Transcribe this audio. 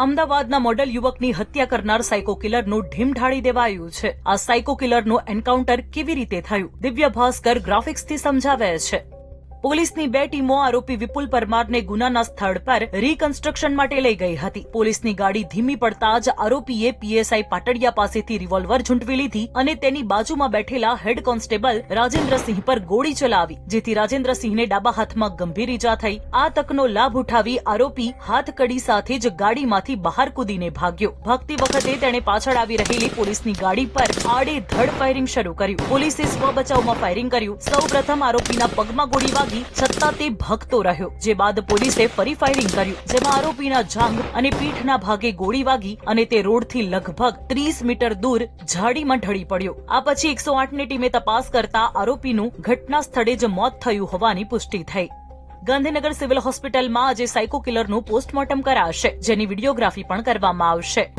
અમદાવાદના મોડલ યુવકની હત્યા કરનાર સાયકો કિલરનું ઢીમ ઢાળી દેવાયું છે. આ સાયકો કિલરનું એન્કાઉન્ટર કેવી રીતે થયું? દિવ્ય ભાસ્કર ગ્રાફિક્સથી સમજાવે છે. પોલીસની બે ટીમો આરોપી વિપુલ પરમારને ગુનાના સ્થળ પર રીકન્સ્ટ્રક્શન માટે લઈ ગઈ હતી. પોલીસની ગાડી ધીમી પડતા જ આરોપીએ પીએસઆઈ પાટડિયા પાસેથી રિવોલ્વર ઝૂંટવી લીધી અને તેની બાજુમાં બેઠેલા હેડ કોન્સ્ટેબલ રાજેન્દ્રસિંહ પર ગોળી ચલાવી, જેથી રાજેન્દ્રસિંહને ડાબા હાથમાં ગંભીર ઈજા થઈ. આ તકનો લાભ ઉઠાવી આરોપી હાથકડી સાથે જ ગાડીમાંથી બહાર કૂદીને ભાગ્યો. ભાગતી વખતે તેણે પાછળ આવી રહેલી પોલીસની ગાડી પર આડેધડ ફાયરિંગ શરૂ કર્યું. પોલીસે સ્વ બચાવમાં ફાયરિંગ કર્યું. સૌ પ્રથમ આરોપીના પગમાં ગોળી વાગી છતાં તે ભગતો રહ્યો. જે બાદ પોલીસે ફરી ફાયરિંગ કર્યું. જેમાં આરોપીના જાંગ અને પીઠના ભાગે ગોળી વાગી અને તે રોડથી લગભગ ત્રીસ મીટર દૂર ઝાડીમાં ઢળી પડ્યો. આ પછી એકસો આઠની ટીમે તપાસ કરતા આરોપીનું ઘટના સ્થળે જ મોત થયું હોવાની પુષ્ટિ થઈ. ગાંધીનગર સિવિલ હોસ્પિટલમાં આજે સાયકો કિલરનું પોસ્ટમોર્ટમ કરાશે. જેની વિડીયોગ્રાફી પણ કરવામાં આવશે.